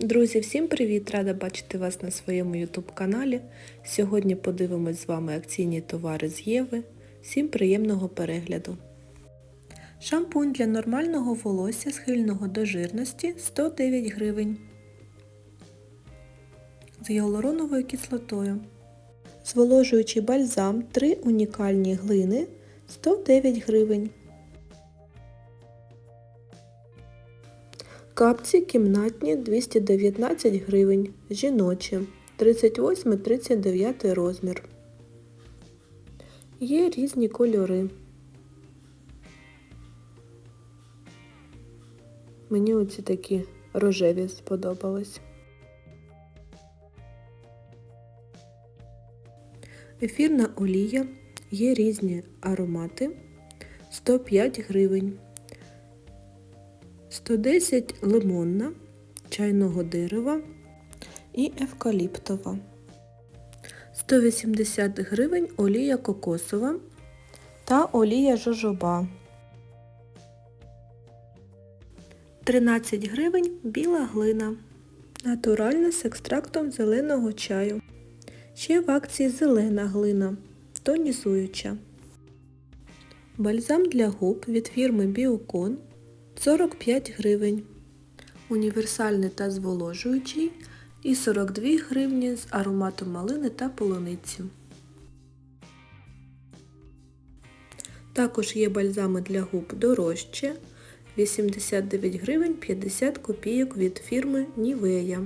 Друзі, всім привіт! Рада бачити вас на своєму YouTube каналі. Сьогодні подивимось з вами акційні товари з Єви. Всім приємного перегляду. Шампунь для нормального волосся, схильного до жирності 109 гривень. З гіалуроновою кислотою. Зволожуючий бальзам 3 унікальні глини 109 гривень. Капці кімнатні 219 гривень, жіночі 38-39 розмір. Є різні кольори. Мені оці такі рожеві сподобались. Ефірна олія, є різні аромати 105 гривень. 110 лимонна, чайного дерева і евкаліптова. 180 гривень олія кокосова та олія жожоба. 13 гривень біла глина. Натуральна з екстрактом зеленого чаю. Ще в акції зелена глина, тонізуюча. Бальзам для губ від фірми Біокон 45 гривень. Універсальний та зволожуючий і 42 гривні з ароматом малини та полуниці. Також є бальзами для губ дорожче 89 гривень 50 копійок від фірми Нівея.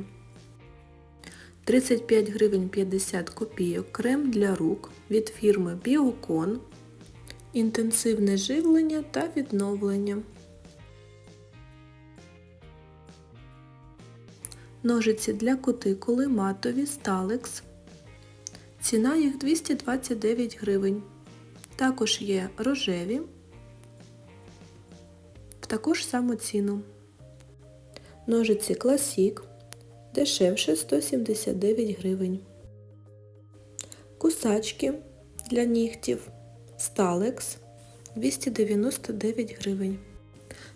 35 гривень 50 копійок крем для рук від фірми Біокон. Інтенсивне живлення та відновлення. Ножиці для кутикули матові Сталекс. Ціна їх 229 гривень. Також є рожеві в таку ж саму ціну. Ножиці Classic дешевше 179 гривень. Кусачки для нігтів Stalex 299 гривень.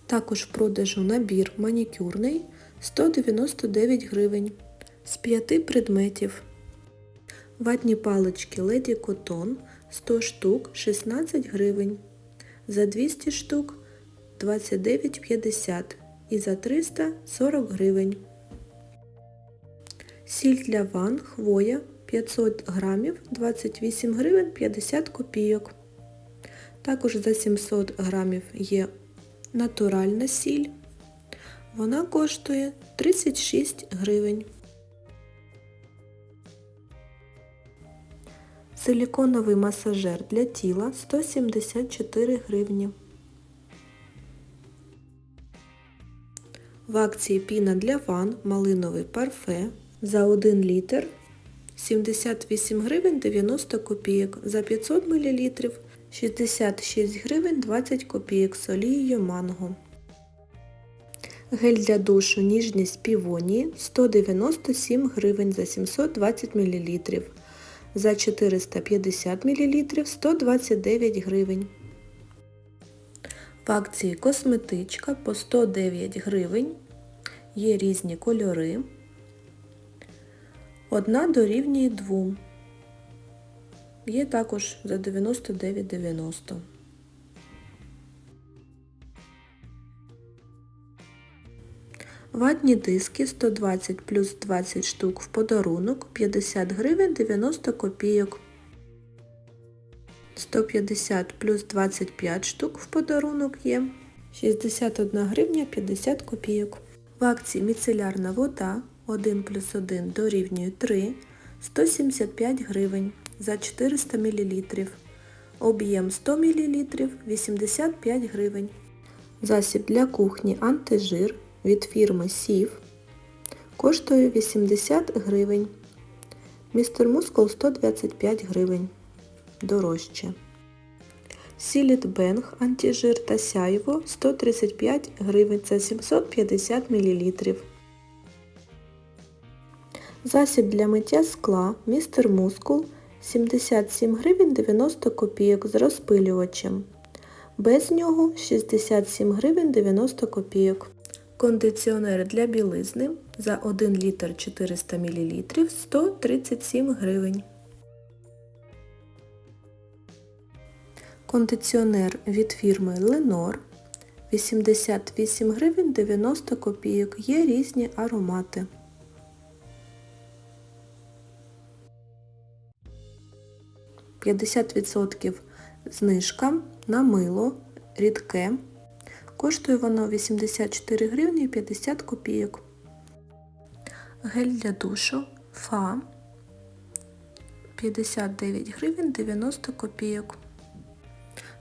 Також в продажу набір манікюрний 199 гривень з 5 предметів. Ватні палички Lady Cotton 100 штук 16 гривень. За 200 штук 29,50 і за 300 40 гривень. Сіль для ван хвоя 500 грамів 28 гривень 50 копійок. Також за 700 грамів є натуральна сіль. Вона коштує 36 гривень. Силіконовий масажер для тіла 174 гривні. В акції піна для ван малиновий парфе за 1 літр 78 гривень 90 копійок, за 500 мл 66 гривень 20 копійок з олією манго. Гель для душу ніжність півонії 197 гривень за 720 мл. За 450 мл 129 гривень. В акції косметичка по 109 гривень. Є різні кольори. Одна дорівнює 2. Є також за 99,90. Ватні диски 120 плюс 20 штук в подарунок 50 гривень 90 копійок. 150 плюс 25 штук в подарунок є 61 гривня 50 копійок. В акції міцелярна вода 1 плюс 1 дорівнює 3 175 гривень за 400 мл. Об'єм 100 мл 85 гривень. Засіб для кухні антижир від фірми Сів коштує 80 гривень. Містер Мускул 125 гривень. Дорожче. Сіліт Бенг антижир та сяйво 135 гривень за 750 мл. Засіб для миття скла Містер Мускул 77 гривень 90 копійок з розпилювачем. Без нього 67 гривень 90 копійок. Кондиціонер для білизни За 1 літр 400 мл 137 гривень. Кондиціонер від фірми Lenor 88 гривень 90 копійок. Є різні аромати. «50% знижка на мило рідке. Коштує воно 84 гривні 50 копійок. Гель для душу Фа 59 гривень 90 копійок.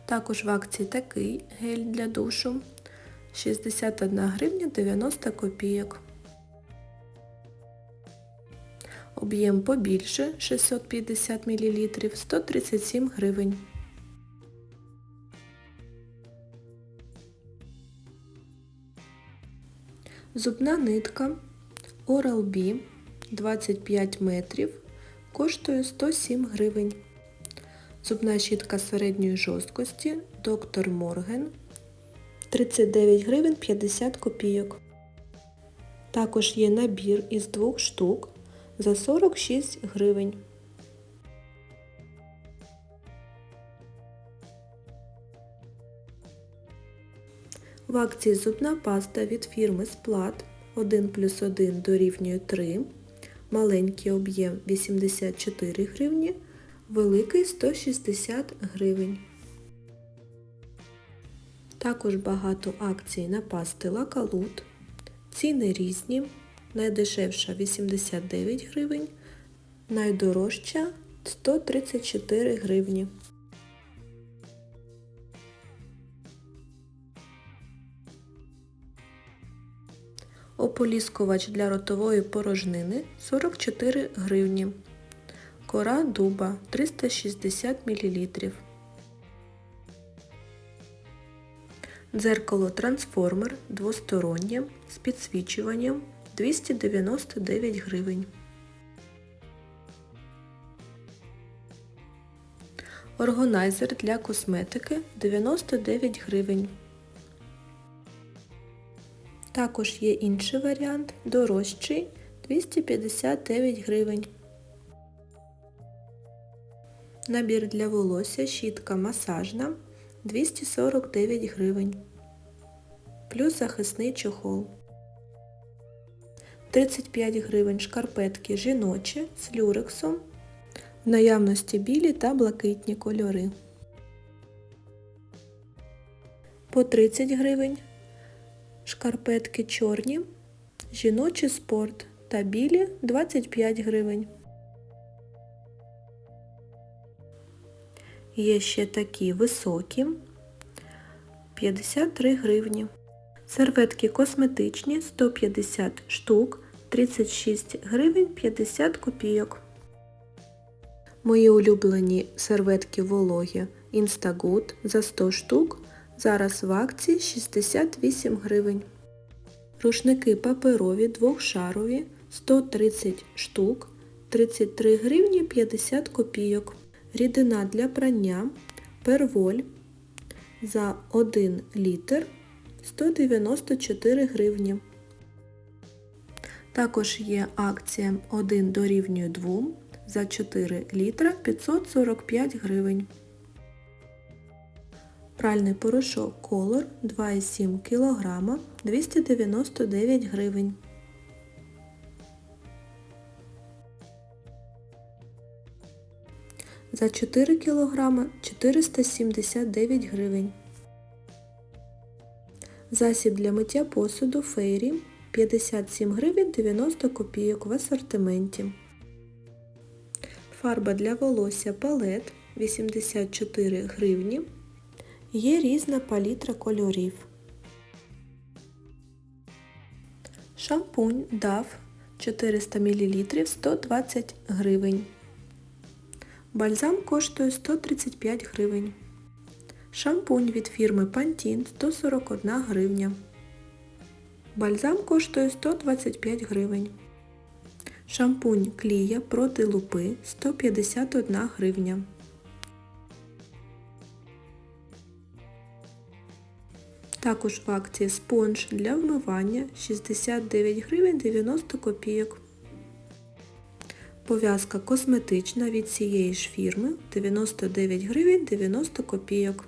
Також в акції такий гель для душу 61 гривня 90 копійок. Об'єм побільше 650 мл 137 гривень. Зубна нитка Oral-B 25 метрів коштує 107 гривень. Зубна щітка середньої жорсткості Доктор Морген 39 гривень 50 копійок. Також є набір із двох штук за 46 гривень. В акції зубна паста від фірми Сплат 1 плюс 1 дорівнює 3, маленький об'єм 84 гривні, великий 160 гривень. Також багато акцій на пасти Лакалут. Ціни різні. Найдешевша 89 гривень, найдорожча 134 гривні. Ополіскувач для ротової порожнини 44 гривні. Кора дуба 360 мл. Дзеркало трансформер двостороннє з підсвічуванням 299 гривень. Органайзер для косметики 99 гривень. Також є інший варіант, дорожчий 259 гривень. Набір для волосся щітка масажна 249 гривень. Плюс захисний чохол. 35 гривень шкарпетки жіночі з люрексом. В наявності білі та блакитні кольори. По 30 гривень шкарпетки чорні, жіночий спорт та білі 25 гривень. Є ще такі високі 53 гривні. Серветки косметичні 150 штук 36 гривень 50 копійок. Мої улюблені серветки вологі Instagood за 100 штук. Зараз в акції 68 гривень. Рушники паперові двохшарові 130 штук 33 гривні 50 копійок. Рідина для прання перволь за 1 літр 194 гривні. Також є акція 1 дорівнює 2 за 4 літра 545 гривень. Пральний порошок Color 2,7 кг 299 гривень. За 4 кг 479 гривень. Засіб для миття посуду Фейрі 57 гривень 90 копійок в асортименті. Фарба для волосся палет 84 гривні. Є різна палітра кольорів. Шампунь DAF 400 мл 120 гривень. Бальзам коштує 135 гривень. Шампунь від фірми Pantene 141 гривня. Бальзам коштує 125 гривень. Шампунь клія проти лупи 151 гривня. Також в акції спонж для вмивання 69 гривень 90 копійок. Пов'язка косметична від цієї ж фірми 99 гривень 90 копійок.